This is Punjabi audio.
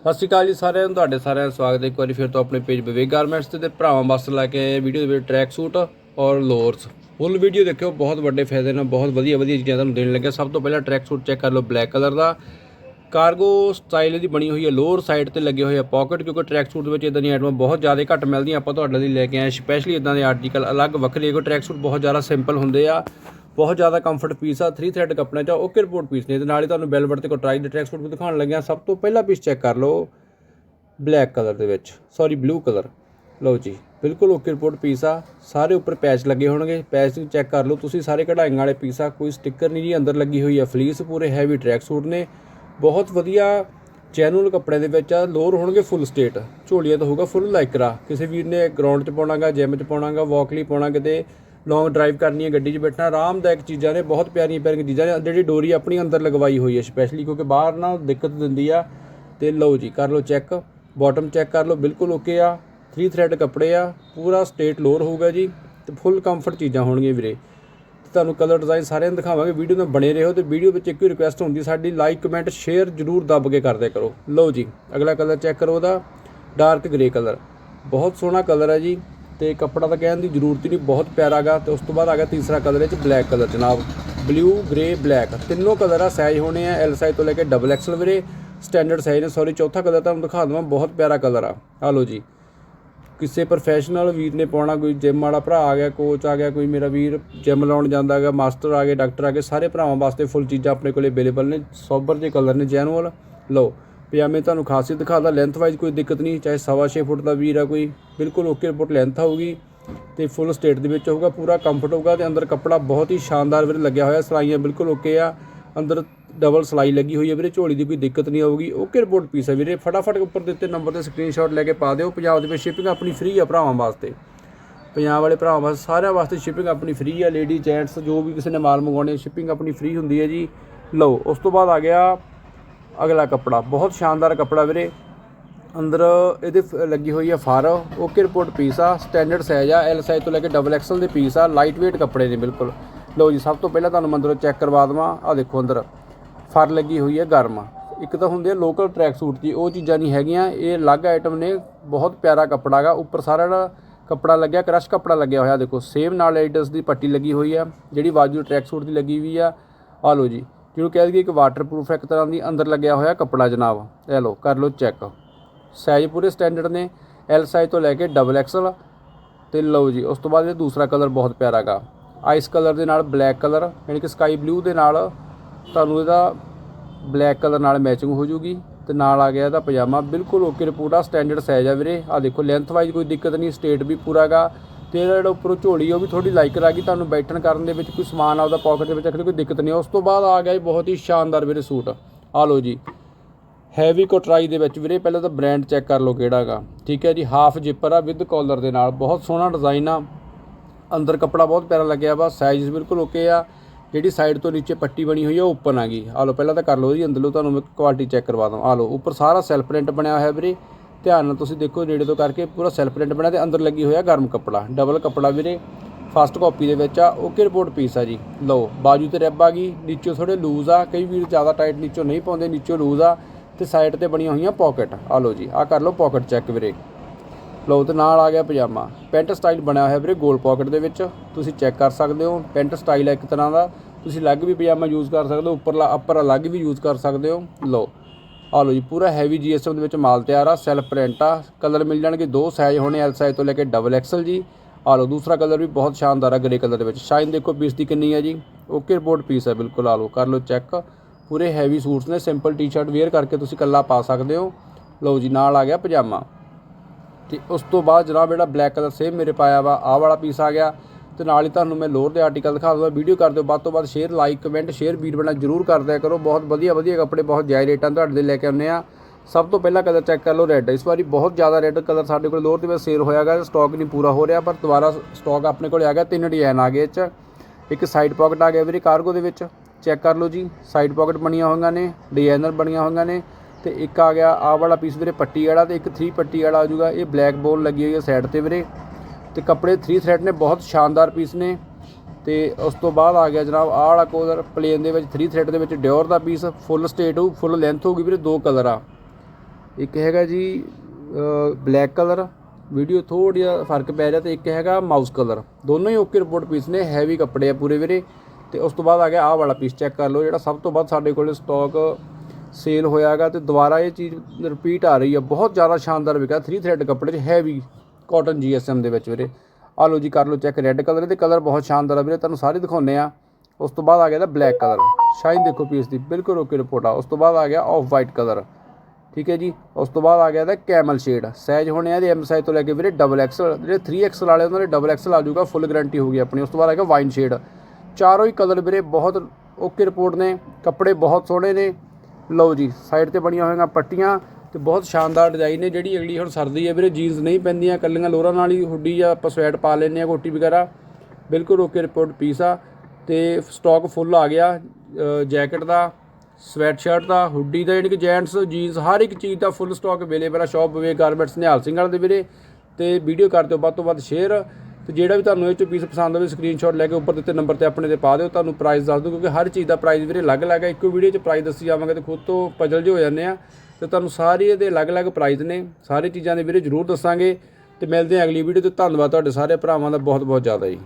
ਸਤਿ ਸ਼੍ਰੀ ਅਕਾਲ ਜੀ ਸਾਰਿਆਂ ਨੂੰ, ਤੁਹਾਡੇ ਸਾਰਿਆਂ ਦਾ ਸਵਾਗਤ ਹੈ ਇੱਕ ਵਾਰੀ ਫਿਰ ਤੋਂ ਆਪਣੇ ਪੇਜ ਵਿਵੇਕ ਗਾਰਮੈਂਟਸ ਤੇ ਤੇ ਭਰਾਵਾਂ ਵਾਸਤੇ ਲੈ ਕੇ ਆਏ ਵੀਡੀਓ ਦੇ ਵਿੱਚ ਟਰੈਕ ਸੂਟ ਔਰ ਲੋਅਰਸ ਫੁੱਲ ਵੀਡੀਓ ਦੇਖਿਓ, ਬਹੁਤ ਵੱਡੇ ਫਾਇਦੇ ਨਾਲ ਬਹੁਤ ਵਧੀਆ ਵਧੀਆ ਚੀਜ਼ਾਂ ਤੁਹਾਨੂੰ ਦੇਣ ਲੱਗੇ ਸਭ ਤੋਂ ਪਹਿਲਾਂ ਟਰੈਕ ਸੂਟ ਚੈੱਕ ਕਰ ਲਓ ਬਲੈਕ ਕਲਰ ਦਾ। ਕਾਰਗੋ ਸਟਾਈਲ ਦੀ ਬਣੀ ਹੋਈ ਹੈ ਲੋਅਰ ਸਾਈਡ ਤੇ ਲੱਗੇ ਹੋਏ ਆ ਪਾਕਟ ਕਿਉਂਕਿ ਟਰੈਕ ਸੂਟ ਦੇ ਵਿੱਚ ਇਦਾਂ ਦੀਆਂ ਆਈਟਮਾਂ ਬਹੁਤ ਜ਼ਿਆਦਾ ਘੱਟ ਮਿਲਦੀਆਂ, ਆਪਾਂ ਤੁਹਾਡੇ ਲਈ ਲੈ ਕੇ ਆਏ ਸਪੈਸ਼ਲੀ ਇਦਾਂ ਦੇ ਆਰਟੀਕਲ ਅਲੱਗ ਵੱਖਰੇ, ਕਿਉਂਕਿ ਟਰੈਕ ਸੂਟ ਬਹੁਤ ਜ਼ਿਆਦਾ ਸਿੰਪਲ ਹੁੰਦੇ ਆ। ਬਹੁਤ ਜ਼ਿਆਦਾ ਕੰਫਰਟ ਪੀਸ ਆ 3 ਥ੍ਰੈਡ ਕੱਪੜੇ ਚ ਓਕੇ ਰਿਪੋਰਟ ਪੀਸ ਨੇ। ਤੇ ਨਾਲ ਹੀ ਤੁਹਾਨੂੰ ਬੈਲਵਟ ਤੇ ਕੋਟਰਾਈ ਦੇ ਟਰੈਕ ਸੂਟ ਵੀ ਦਿਖਾਉਣ ਲੱਗਿਆ। ਸਭ ਤੋਂ ਪਹਿਲਾ ਪੀਸ ਚੈੱਕ ਕਰ ਲਓ ਬਲੈਕ ਕਲਰ ਦੇ ਵਿੱਚ। ਸੌਰੀ ਬਲੂ ਕਲਰ ਲਓ ਜੀ, ਬਿਲਕੁਲ ਓਕੇ ਰਿਪੋਰਟ ਪੀਸ ਆ। ਸਾਰੇ ਉੱਪਰ ਪੈਚ ਲੱਗੇ ਹੋਣਗੇ। ਪੈਚ ਨੂੰ ਚੈੱਕ ਕਰ ਲਓ। ਤੁਸੀਂ ਸਾਰੇ ਕਢਾਈਆਂ ਵਾਲੇ ਪੀਸ ਆ, ਕੋਈ ਸਟicker ਨਹੀਂ ਜੀ, ਅੰਦਰ ਲੱਗੀ ਹੋਈ ਆ। ਫਲੀਸ ਪੂਰੇ ਹੈਵੀ ਟਰੈਕ ਸੂਟ ਨੇ। ਬਹੁਤ ਵਧੀਆ ਜੈਨੂਅਲ ਕੱਪੜੇ ਦੇ ਵਿੱਚ ਆ। ਲੋਅਰ ਹੋਣਗੇ ਫੁੱਲ ਸਟੇਟ ਝੋਲੀਆਂ ਤਾਂ ਹੋਊਗਾ ਫੁੱਲ ਲਾਈਕਰਾ ਕਿਸੇ ਵੀਰ ਨੇ ਗਰਾਊਂਡ 'ਚ ਪਾਉਣਾਗਾ ਜਿਮ 'ਚ ਪਾਉਣਾਗਾ ਵਾਕ ਲਈ ਪਾਉਣਾ ਕਿਤੇ ਲੌਂਗ ਡਰਾਈਵ ਕਰਨੀ ਹੈ, ਗੱਡੀ 'ਚ ਬੈਠਣਾ ਆਰਾਮਦਾਇਕ ਚੀਜ਼ਾਂ ਨੇ, ਬਹੁਤ ਪਿਆਰੀਆਂ ਪਿਆਰੀਆਂ ਚੀਜ਼ਾਂ ਨੇ, ਜਿਹੜੀ ਡੋਰੀ ਆਪਣੀ ਅੰਦਰ ਲਗਵਾਈ ਹੋਈ ਹੈ ਸਪੈਸ਼ਲੀ ਕਿਉਂਕਿ ਬਾਹਰ ਨਾ ਦਿੱਕਤ ਦਿੰਦੀ ਆ ਤੇ ਲਓ ਜੀ, ਕਰ ਲਓ ਚੈੱਕ ਬਾਟਮ ਚੈੱਕ ਕਰ ਲਓ, ਬਿਲਕੁਲ ਓਕੇ ਆ 3 ਥ੍ਰੈਡ ਕੱਪੜੇ ਆ, ਪੂਰਾ ਸਟੇਟ ਲੋਅਰ ਹੋਊਗਾ ਜੀ, ਤੇ ਫੁੱਲ ਕੰਫਰਟ ਚੀਜ਼ਾਂ ਹੋਣਗੀਆਂ ਵੀਰੇ। ਤੇ ਤੁਹਾਨੂੰ ਕਲਰ ਡਿਜ਼ਾਈਨ ਸਾਰਿਆਂ ਨੂੰ ਦਿਖਾਵਾਂਗੇ ਵੀਡੀਓ ਨਾਲ ਬਣੇ ਰਹੋ ਤੇ ਵੀਡੀਓ ਵਿੱਚ ਇੱਕ ਹੀ ਰਿਕੁਐਸਟ ਹੁੰਦੀ, ਸਾਡੀ ਲਾਈਕ ਕਮੈਂਟ ਸ਼ੇਅਰ ਜਰੂਰ ਦੱਬ ਕੇ ਕਰਦੇ ਕਰੋ। ਲਓ ਜੀ, ਅਗਲਾ ਕਲਰ ਚੈੱਕ ਕਰੋ ਉਹਦਾ ਡਾਰਕ ਗ੍ਰੇ ਕਲਰ ਬਹੁਤ ਸੋਹਣਾ ਕਲਰ ਹੈ ਜੀ। ਤੇ ਕੱਪੜਾ ਤਾਂ ਕਹਿਣ ਦੀ ਜ਼ਰੂਰਤ ਹੀ ਨਹੀਂ, ਬਹੁਤ ਪਿਆਰਾ ਗਾ ਤੇ ਉਸ ਤੋਂ ਬਾਅਦ ਆ ਗਿਆ ਤੀਸਰਾ ਕਲਰ ਵਿੱਚ ਬਲੈਕ ਕਲਰ ਜਨਾਬ। ਬਲੂ ਗ੍ਰੇ ਬਲੈਕ ਤਿੰਨੋਂ ਕਲਰ ਆ ਸਾਈਜ਼ ਹੋਣੇ ਆ ਐਲ ਸਾਈਜ਼ ਤੋਂ ਲੈ ਕੇ ਡਬਲ ਐਕਸਲ ਵੀਰੇ। ਸਟੈਂਡਰਡ ਸਾਈਜ਼ ਨੇ ਸੌਰੀ ਚੌਥਾ ਕਲਰ ਤੁਹਾਨੂੰ ਦਿਖਾ ਦਵਾਂ, ਬਹੁਤ ਪਿਆਰਾ ਕਲਰ ਆ। ਆ ਲਓ ਜੀ। ਕਿਸੇ ਪ੍ਰੋਫੈਸ਼ਨਲ ਵੀਰ ਨੇ ਪਾਉਣਾ, ਕੋਈ ਜਿਮ ਵਾਲਾ ਭਰਾ ਆ ਗਿਆ ਕੋਚ ਆ ਗਿਆ, ਕੋਈ ਮੇਰਾ ਵੀਰ ਜਿਮ ਲਾਉਣ ਜਾਂਦਾ ਹੈਗਾ ਮਾਸਟਰ ਆ ਗਏ ਡਾਕਟਰ ਆ ਗਏ, ਸਾਰੇ ਭਰਾਵਾਂ ਵਾਸਤੇ ਫੁੱਲ ਚੀਜ਼ਾਂ ਆਪਣੇ ਕੋਲੇ ਅਵੇਲੇਬਲ ਨੇ ਸੋਬਰ ਜੇ ਕਲਰ ਨੇ ਜੈਨੂਅਲ ਲਓ ਪਜਾਮੇ ਤੁਹਾਨੂੰ ਖਾਸੀਅਤ ਦਿਖਾਦਾ ਲੈਂਥ ਵਾਈਜ਼ ਕੋਈ ਦਿੱਕਤ ਨਹੀਂ, ਚਾਹੇ ਸਵਾ ਛੇ ਫੁੱਟ ਦਾ ਵੀਰ ਆ ਕੋਈ, ਬਿਲਕੁਲ ਓਕੇ ਰਿਪੋਰਟ ਲੈਂਥ ਆਊਗੀ ਤੇ ਫੁੱਲ ਸਟੇਟ ਦੇ ਵਿੱਚ ਹੋਊਗਾ, ਪੂਰਾ ਕੰਫਰਟ ਹੋਊਗਾ ਤੇ ਅੰਦਰ ਕੱਪੜਾ ਬਹੁਤ ਹੀ ਸ਼ਾਨਦਾਰ ਵੀਰੇ ਲੱਗਿਆ ਹੋਇਆ, ਸਲਾਈਆਂ ਬਿਲਕੁਲ ਓਕੇ ਆ, ਅੰਦਰ ਡਬਲ ਸਲਾਈ ਲੱਗੀ ਹੋਈ ਹੈ ਵੀਰੇ, ਝੋਲੀ ਦੀ ਕੋਈ ਦਿੱਕਤ ਨਹੀਂ ਆਊਗੀ ਓਕੇ ਰਿਪੋਰਟ ਪੀਸ ਹੈ ਵੀਰੇ, ਫਟਾਫਟ ਉੱਪਰ ਦਿੱਤੇ ਨੰਬਰ ਤੇ ਸਕਰੀਨਸ਼ਾਟ ਲੈ ਕੇ ਪਾ ਦਿਓ, ਪੰਜਾਬ ਦੇ ਵਿੱਚ ਸ਼ਿਪਿੰਗ ਆਪਣੀ ਫ੍ਰੀ ਆ ਭਰਾਵਾਂ ਵਾਸਤੇ। ਪੰਜਾਬ ਵਾਲੇ ਭਰਾਵਾਂ ਵਾਸਤੇ, ਸਾਰਿਆਂ ਵਾਸਤੇ ਸ਼ਿਪਿੰਗ ਆਪਣੀ ਫ੍ਰੀ ਆ ਲੇਡੀ ਜੈਂਟਸ ਜੋ ਵੀ ਕਿਸੇ ਨੇ ਮਾਲ ਮੰਗਵਾਉਣੇ ਸ਼ਿਪਿੰਗ ਆਪਣੀ ਫ੍ਰੀ ਹੁੰਦੀ ਹੈ ਜੀ। ਲਓ, ਉਸ ਤੋਂ ਬਾਅਦ ਆ ਗਿਆ ਅਗਲਾ ਕੱਪੜਾ, ਬਹੁਤ ਸ਼ਾਨਦਾਰ ਕੱਪੜਾ ਵੀਰੇ। ਅੰਦਰ ਇਹਦੇ ਫ- ਲੱਗੀ ਹੋਈ ਹੈ ਫਾਰ, ਓਕੇ ਰਿਪੋਰਟ ਪੀਸ ਆ ਸਟੈਂਡਰਡ ਸਾਈਜ਼ ਆ ਐਲ ਸਾਈਜ਼ ਤੋਂ ਲੈ ਕੇ ਡਬਲ ਐਕਸਲ ਦੇ ਪੀਸ ਆ ਲਾਈਟ weight ਕੱਪੜੇ ਨੇ ਬਿਲਕੁਲ। ਲਓ ਜੀ, ਸਭ ਤੋਂ ਪਹਿਲਾਂ ਤੁਹਾਨੂੰ ਮੰਦਰੋਂ ਚੈੱਕ ਕਰਵਾ ਦਵਾਂ ਆ ਦੇਖੋ ਅੰਦਰ। ਫਰ ਲੱਗੀ ਹੋਈ ਹੈ ਗਰਮ। ਇੱਕ ਤਾਂ ਹੁੰਦੇ ਆ ਲੋਕਲ ਟਰੈਕ ਸੂਟ ਦੀ ਉਹ ਚੀਜ਼ਾਂ ਨਹੀਂ ਹੈਗੀਆਂ, ਇਹ ਅਲੱਗ ਆਈਟਮ ਨੇ, ਬਹੁਤ ਪਿਆਰਾ ਕੱਪੜਾ ਹੈਗਾ ਉੱਪਰ ਸਾਰਾ ਜਿਹੜਾ ਕੱਪੜਾ ਲੱਗਿਆ ਕਰਸ਼ ਕੱਪੜਾ ਲੱਗਿਆ ਹੋਇਆ, ਦੇਖੋ। ਸੇਮ ਨਾਲ ਐਡੀਡਸ ਦੀ ਪੱਟੀ ਲੱਗੀ ਹੋਈ ਆ, ਜਿਹੜੀ ਬਾਜੂ ਟਰੈਕ ਸੂਟ ਦੀ ਲੱਗੀ ਹੋਈ ਆ। ਆ ਲਓ ਜੀ ਜਿਹਨੂੰ ਕਹਿ ਦਈਏ ਕਿ ਵਾਟਰਪ੍ਰੂਫ ਇੱਕ ਤਰ੍ਹਾਂ ਦੀ ਅੰਦਰ ਲੱਗਿਆ ਹੋਇਆ ਕੱਪੜਾ ਜਨਾਬ। ਇਹ ਲਓ, ਕਰ ਲਓ ਚੈੱਕ ਸਾਈਜ਼ ਪੂਰੇ ਸਟੈਂਡਰਡ ਨੇ ਐਲ ਸਾਈਜ਼ ਤੋਂ ਲੈ ਕੇ ਡਬਲ ਐਕਸਲ ਤੇ ਲਓ ਜੀ, ਉਸ ਤੋਂ ਬਾਅਦ ਇਹ ਦੂਸਰਾ ਕਲਰ ਬਹੁਤ ਪਿਆਰਾ ਹੈਗਾ। ਆਈਸ ਕਲਰ ਦੇ ਨਾਲ ਬਲੈਕ ਕਲਰ ਯਾਨੀ ਕਿ ਸਕਾਈ ਬਲੂ ਦੇ ਨਾਲ ਤੁਹਾਨੂੰ ਇਹਦਾ ਬਲੈਕ ਕਲਰ ਨਾਲ ਮੈਚਿੰਗ ਹੋ ਜੂਗੀ। ਤੇ ਨਾਲ ਆ ਗਿਆ ਇਹਦਾ ਪਜਾਮਾ, ਬਿਲਕੁਲ ਓਕੇ ਰਿਪੋਰਟ ਆ ਸਟੈਂਡਰਡ ਸਾਈਜ਼ ਆ ਵੀਰੇ। ਆ ਦੇਖੋ ਲੈਂਥ ਵਾਈਜ਼ ਕੋਈ ਦਿੱਕਤ ਨਹੀਂ ਸਟੇਟ ਵੀ ਪੂਰਾ ਹੈਗਾ। ਤੇ ਇਹਦਾ ਜਿਹੜਾ ਉੱਪਰੋਂ ਝੋਲੀ ਉਹ ਵੀ ਥੋੜੀ ਲਾਈਕਰ ਆ ਗਈ, ਤੁਹਾਨੂੰ ਬੈਠਣ ਕਰਨ ਦੇ ਵਿੱਚ ਕੋਈ ਸਮਾਨ ਆਪਦਾ ਪਾਕਟ ਦੇ ਵਿੱਚ ਰੱਖਣ ਕੋਈ ਦਿੱਕਤ ਨਹੀਂ ਉਸ ਤੋਂ ਬਾਅਦ ਆ ਗਿਆ ਇਹ ਬਹੁਤ ਹੀ ਸ਼ਾਨਦਾਰ ਵੀਰੇ ਸੂਟ। ਆ ਲਓ ਜੀ। ਹੈਵੀ ਕੋਟਰਾਈ ਦੇ ਵਿੱਚ ਵੀਰੇ, ਪਹਿਲਾਂ ਤਾਂ ਬ੍ਰਾਂਡ ਚੈੱਕ ਕਰ ਲਓ ਕਿਹੜਾ ਹੈਗਾ ਠੀਕ ਹੈ ਜੀ ਹਾਫ ਜਿੱਪਰ ਆ ਵਿਦ ਕਾਲਰ ਦੇ ਨਾਲ। ਬਹੁਤ ਸੋਹਣਾ ਡਿਜ਼ਾਈਨ ਆ। ਅੰਦਰ ਕੱਪੜਾ ਬਹੁਤ ਪਿਆਰਾ ਲੱਗਿਆ ਵਾ ਸਾਈਜ਼ ਬਿਲਕੁਲ ਓਕੇ ਆ। ਜਿਹੜੀ ਸਾਈਡ ਤੋਂ ਨੀਚੇ ਪੱਟੀ ਬਣੀ ਹੋਈ ਆ ਓਪਨ ਆ ਗਈ। ਆ ਲਓ, ਪਹਿਲਾਂ ਤਾਂ ਕਰ ਲਓ ਜੀ, ਅੰਦਰੋਂ ਤੁਹਾਨੂੰ ਮੈਂ ਕੁਆਲਿਟੀ ਚੈੱਕ ਕਰਵਾ ਦਵਾਂ। ਆ ਲਓ, ਉੱਪਰ ਸਾਰਾ ਸੈਲਫ ਪ੍ਰਿੰਟ ਬਣਿਆ ਹੋਇਆ ਵੀਰੇ। ਧਿਆਨ ਨਾਲ ਤੁਸੀਂ ਦੇਖੋ ਨੇੜੇ ਤੋਂ ਕਰਕੇ ਪੂਰਾ ਸੈਲਫ ਪ੍ਰਿੰਟ ਬਣਿਆ ਤੇ ਅੰਦਰ ਲੱਗੀ ਹੋਇਆ ਗਰਮ ਕੱਪੜਾ ਡਬਲ ਕੱਪੜਾ ਵੀਰੇ। ਫਸਟ ਕਾਪੀ ਦੇ ਵਿੱਚ ਆ ਓਕੇ ਰਿਪੋਰਟ ਪੀਸ ਆ ਜੀ। ਲਓ, ਬਾਜੂ ਤੇ ਰੈਬ ਆ ਗਈ, ਨੀਚੋਂ ਥੋੜੇ ਲੂਜ਼ ਆ, ਕਈ ਵੀਰ ਜ਼ਿਆਦਾ ਟਾਈਟ ਨੀਚੋਂ ਨਹੀਂ ਪਾਉਂਦੇ, ਨੀਚੋਂ ਲੂਜ਼ ਆ ਤੇ ਸਾਈਡ ਤੇ ਬਣੀਆਂ ਹੋਈਆਂ ਪਾਕਟ ਆ ਲਓ ਜੀ ਆ ਕਰ ਲਓ ਪਾਕਟ ਚੈੱਕ ਵੀਰੇ। ਲਓ ਤੇ ਨਾਲ ਆ ਗਿਆ ਪਜਾਮਾ। ਪੈਂਟ ਸਟਾਈਲ ਬਣਿਆ ਹੋਇਆ ਵੀਰੇ ਗੋਲ ਪਾਕਟ ਦੇ ਵਿੱਚ। ਤੁਸੀਂ ਚੈੱਕ ਕਰ ਸਕਦੇ ਹੋ ਪੈਂਟ ਸਟਾਈਲ ਹੈ ਇੱਕ ਤਰ੍ਹਾਂ ਦਾ। ਤੁਸੀਂ ਅਲੱਗ ਵੀ ਪਜਾਮਾ ਯੂਜ਼ ਕਰ ਸਕਦੇ ਹੋ, ਉੱਪਰਲਾ ਅੱਪਰ ਅਲੱਗ ਵੀ ਯੂਜ਼ ਕਰ ਸਕਦੇ ਹੋ। ਲਓ ਆ ਲਓ ਜੀ, ਪੂਰਾ ਹੈਵੀ ਜੀਐਸਐਮ ਦੇ ਵਿੱਚ ਮਾਲ ਤਿਆਰ ਆ ਸੈਲਫ ਪ੍ਰਿੰਟ ਆ ਕਲਰ ਮਿਲ ਜਾਣਗੇ, ਦੋ ਸਾਈਜ਼ ਹੋਣੇ ਐਲ ਸਾਈਜ਼ ਤੋਂ ਲੈ ਕੇ ਡਬਲ ਐਕਸਲ ਜੀ। ਆ ਲਓ, ਦੂਸਰਾ ਕਲਰ ਵੀ ਬਹੁਤ ਸ਼ਾਨਦਾਰ ਆ ਗ੍ਰੇ ਕਲਰ ਦੇ ਵਿੱਚ। ਸ਼ਾਈਨ ਦੇਖੋ ਪੀਸ ਦੀ ਕਿੰਨੀ ਹੈ ਜੀ। ਓਕੇ ਰਿਪੋਰਟ ਪੀਸ ਹੈ ਬਿਲਕੁਲ ਆ ਲਓ, ਕਰ ਲਓ ਚੈੱਕ ਪੂਰੇ ਹੈਵੀ ਸੂਟਸ ਨੇ ਸਿੰਪਲ ਟੀ-ਸ਼ਰਟ ਵੇਅਰ ਕਰਕੇ ਤੁਸੀਂ ਕੱਲਾ ਪਾ ਸਕਦੇ ਹੋ। ਲਓ ਜੀ, ਨਾਲ ਆ ਗਿਆ ਪਜਾਮਾ। ਤੇ ਉਸ ਤੋਂ ਬਾਅਦ ਜਨਾਬ ਜਿਹੜਾ ਬਲੈਕ ਕਲਰ ਸੇਮ ਮੇਰੇ ਪਾਇਆ ਵਾ, ਆਹ ਵਾਲਾ ਪੀਸ ਆ ਗਿਆ। ਤੇ ਨਾਲ ਹੀ ਤੁਹਾਨੂੰ ਮੈਂ ਲੋਅਰ ਦੇ ਆਰਟੀਕਲ ਦਿਖਾ ਦੂੰਗਾ। ਵੀਡੀਓ ਕਰ ਦਿਓ। ਵੱਧ ਤੋਂ ਵੱਧ ਸ਼ੇਅਰ ਲਾਈਕ ਕਮੈਂਟ ਸ਼ੇਅਰ ਵੀਰ ਬਣਾ ਜਰੂਰ ਕਰ ਦਿਆ ਕਰੋ। ਬਹੁਤ ਵਧੀਆ ਵਧੀਆ ਕੱਪੜੇ, ਬਹੁਤ ਜਾਇਜ਼ ਰੇਟਾਂ ਤੁਹਾਡੇ ਲਈ ਲੈ ਕੇ ਆਉਂਦੇ ਆ ਸਭ ਤੋਂ ਪਹਿਲਾਂ ਕਲਰ ਚੈੱਕ ਕਰ ਲਓ ਰੈੱਡ ਇਸ ਵਾਰੀ ਬਹੁਤ ਜ਼ਿਆਦਾ ਰੈੱਡ ਕਲਰ ਸਾਡੇ ਕੋਲ ਲੋਅਰ ਦੇ ਵਿੱਚ ਸੇਲ ਹੋਇਆਗਾ ਸਟਾਕ ਨਹੀਂ ਪੂਰਾ ਹੋ ਰਿਹਾ, ਪਰ ਦੁਬਾਰਾ ਸਟਾਕ ਆਪਣੇ ਕੋਲ ਆ ਗਿਆ ਤਿੰਨ ਡਿਜ਼ਾਈਨ ਆ ਗਏ ਇਹ 'ਚ। ਇੱਕ ਸਾਈਡ ਪਾਕਟ ਆ ਗਿਆ ਵੀਰੇ ਕਾਰਗੋ ਦੇ ਵਿੱਚ। ਚੈੱਕ ਕਰ ਲਓ ਜੀ। ਸਾਈਡ ਪਾਕਟ ਬਣੀਆਂ ਹੋਈਆਂ ਨੇ ਡਿਜ਼ਾਈਨਰ ਬਣੀਆਂ ਹੋਈਆਂ ਨੇ। ਤੇ ਇੱਕ ਆ ਗਿਆ ਆਹ ਵਾਲਾ ਪੀਸ ਵੀਰੇ ਪੱਟੀ ਵਾਲਾ ਤੇ ਇੱਕ 3 ਪੱਟੀ ਵਾਲਾ ਆ ਜਾਊਗਾ। ਇਹ ਬਲੈਕ ਬੋਲ ਲੱਗੀ ਹੋਈ ਹੈ ਸਾਈਡ ਤੇ ਵੀਰੇ। ਤੇ ਕੱਪੜੇ 3 ਥ੍ਰੈਡ ਨੇ, ਬਹੁਤ ਸ਼ਾਨਦਾਰ ਪੀਸ ਨੇ। ਤੇ ਉਸ ਤੋਂ ਬਾਅਦ ਆ ਗਿਆ ਜਨਾਬ, ਆਹ ਵਾਲਾ ਕੋਲਰ ਪਲੇਨ ਦੇ ਵਿੱਚ 3 ਥ੍ਰੈਡ ਦੇ ਵਿੱਚ ਡਿਓਰ ਦਾ ਪੀਸ ਫੁੱਲ ਸਟੇਟ ਹੋਊ ਫੁੱਲ ਲੈਂਥ ਹੋਊਗੀ ਵੀਰੇ, ਦੋ ਕਲਰ ਆ। ਇੱਕ ਹੈਗਾ ਜੀ ਬਲੈਕ ਕਲਰ ਵੀਡੀਓ ਥੋੜ੍ਹਾ ਜਿਹਾ ਫ਼ਰਕ ਪੈ ਰਿਹਾ ਤੇ ਇੱਕ ਹੈਗਾ ਮਾਊਸ ਕਲਰ ਦੋਨੋਂ ਹੀ ਓਕੇ ਰਿਪੋਰਟ ਪੀਸ ਨੇ ਹੈਵੀ ਕੱਪੜੇ ਆ ਪੂਰੇ ਵੀਰੇ। ਤੇ ਉਸ ਤੋਂ ਬਾਅਦ ਆ ਗਿਆ ਆਹ ਵਾਲਾ ਪੀਸ ਚੈੱਕ ਕਰ ਲਓ, ਜਿਹੜਾ ਸਭ ਤੋਂ ਵੱਧ ਸਾਡੇ ਕੋਲ ਸਟਾਕ ਸੇਲ ਹੋਇਆਗਾ ਤੇ ਦੁਬਾਰਾ ਇਹ ਚੀਜ਼ ਰਿਪੀਟ ਆ ਰਹੀ ਆ, ਬਹੁਤ ਜ਼ਿਆਦਾ ਸ਼ਾਨਦਾਰ ਵਿਕਾ 3 ਥ੍ਰੈਡ ਕੱਪੜੇ 'ਚ ਹੈਵੀ ਕਾਟਨ ਜੀਐਸਐਮ ਦੇ ਵਿੱਚ ਵੀਰੇ। ਆ ਲਓ ਜੀ, ਕਰ ਲਓ ਚੈੱਕ ਰੈੱਡ ਕਲਰ ਦੇ ਕਲਰ ਬਹੁਤ ਸ਼ਾਨਦਾਰ ਆ ਵੀਰੇ, ਤੁਹਾਨੂੰ ਸਾਰੇ ਦਿਖਾਉਂਦੇ ਆ ਉਸ ਤੋਂ ਬਾਅਦ ਆ ਗਿਆ ਦਾ ਬਲੈਕ ਕਲਰ ਸ਼ਾਈਨ ਦੇਖੋ ਪੀਸ ਦੀ, ਬਿਲਕੁਲ ਓਕੇ ਰਿਪੋਰਟ ਆ। ਉਸ ਤੋਂ ਬਾਅਦ ਆ ਗਿਆ ਆਫ ਵਾਈਟ ਕਲਰ ਠੀਕ ਹੈ ਜੀ, ਉਸ ਤੋਂ ਬਾਅਦ ਆ ਗਿਆ ਦਾ ਕੈਮਲ ਸ਼ੇਡ ਸਾਈਜ਼ ਹੋਣੇ ਆ ਇਹਦੇ ਐਮ ਸਾਈਜ਼ ਤੋਂ ਲੈ ਕੇ ਵੀਰੇ ਡਬਲ ਐਕਸਲ ਜਿਹੜੇ 3 ਐਕਸਲ ਵਾਲੇ ਉਹਨਾਂ ਦੇ ਡਬਲ ਐਕਸਲ ਆ ਜਾਊਗਾ ਫੁੱਲ ਗਾਰੰਟੀ ਹੋਊਗੀ ਆਪਣੀ। ਉਸ ਤੋਂ ਬਾਅਦ ਆ ਗਿਆ ਵਾਈਨ ਸ਼ੇਡ ਚਾਰੋਂ ਹੀ ਕਲਰ ਵੀਰੇ ਬਹੁਤ ਓਕੇ ਰਿਪੋਰਟ ਨੇ, ਕੱਪੜੇ ਬਹੁਤ ਸੋਹਣੇ ਨੇ। ਲਓ ਜੀ ਸਾਈਡ ਤੇ ਬਣੀਆਂ ਹੋਈਆਂ ਪੱਟੀਆਂ। ਤੇ ਬਹੁਤ ਸ਼ਾਨਦਾਰ ਡਿਜ਼ਾਈਨ ਹੈ ਜਿਹੜੀ ਅਗਲੀ ਹੁਣ ਸਰਦੀ ਹੈ ਵੀਰੇ ਜੀਨਸ ਨਹੀਂ ਪੈਂਦੀਆਂ ਕੱਲੀਆਂ ਲੋਰਾਂ ਨਾਲ ਹੀ ਹੁੱਡੀ ਜਾਂ ਆਪਾਂ ਸਵੈਟ ਪਾ ਲੈਂਦੇ ਆ ਕੋਟੀ ਵਗੈਰਾ। ਬਿਲਕੁਲ ਓਕੇ ਰਿਪੋਰਟ ਪੀਸ ਆ ਤੇ ਸਟਾਕ ਫੁੱਲ ਆ ਗਿਆ ਜੈਕਟ ਦਾ ਸਵੈਟ ਸ਼ਰਟ ਦਾ, ਹੁੱਡੀ ਦਾ, ਯਾਨੀ ਕਿ ਜੈਂਟਸ ਜੀਨਸ ਹਰ ਇੱਕ ਚੀਜ਼ ਦਾ ਫੁੱਲ ਸਟਾਕ ਅਵੇਲੇਬਲ ਆ। ਸ਼ਾਪ ਵਿਵੇਕ ਗਾਰਮੈਂਟਸ ਨਿਹਾਲ ਸਿੰਘ ਵਾਲੇ ਦੇ ਵੀਰੇ। ਤੇ ਵੀਡੀਓ ਕਰ ਦਿਓ, ਵੱਧ ਤੋਂ ਵੱਧ ਸ਼ੇਅਰ ਤੇ ਜਿਹੜਾ ਵੀ ਤੁਹਾਨੂੰ ਇਹ ਚੋਂ ਪੀਸ ਪਸੰਦ ਆਵੇ ਸਕਰੀਨਸ਼ਾਟ ਲੈ ਕੇ ਉੱਪਰ ਦਿੱਤੇ ਨੰਬਰ ਤੇ ਆਪਣੇ ਤੇ ਪਾ ਦਿਓ। ਤੁਹਾਨੂੰ ਪ੍ਰਾਈਸ ਦੱਸ ਦਿਓ ਕਿਉਂਕਿ ਹਰ ਚੀਜ਼ ਦਾ ਪ੍ਰਾਈਸ ਵੀਰੇ ਅਲੱਗ-ਅਲੱਗ ਹੈ ਇੱਕੋ ਵੀਡੀਓ 'ਚ ਪ੍ਰਾਈਸ ਦੱਸੀ ਜਾਵਾਂਗੇ ਤੇ ਖੁਦ ਤੋਂ ਪਜਲ ਜਿਹੇ ਹੋ ਜਾਂਦੇ ਆ। ਤੇ ਤੁਹਾਨੂੰ ਸਾਰੇ ਇਹਦੇ ਅਲੱਗ-ਅਲੱਗ ਪ੍ਰਾਈਜ਼ ਨੇ। ਸਾਰੇ ਚੀਜ਼ਾਂ ਦੇ ਵੀਰੇ ਜ਼ਰੂਰ ਦੱਸਾਂਗੇ। ਤੇ ਮਿਲਦੇ ਹਾਂ ਅਗਲੀ ਵੀਡੀਓ ਤੇ। ਧੰਨਵਾਦ ਤੁਹਾਡੇ ਸਾਰੇ ਭਰਾਵਾਂ ਦਾ ਬਹੁਤ-ਬਹੁਤ ਜ਼ਿਆਦਾ ਜੀ।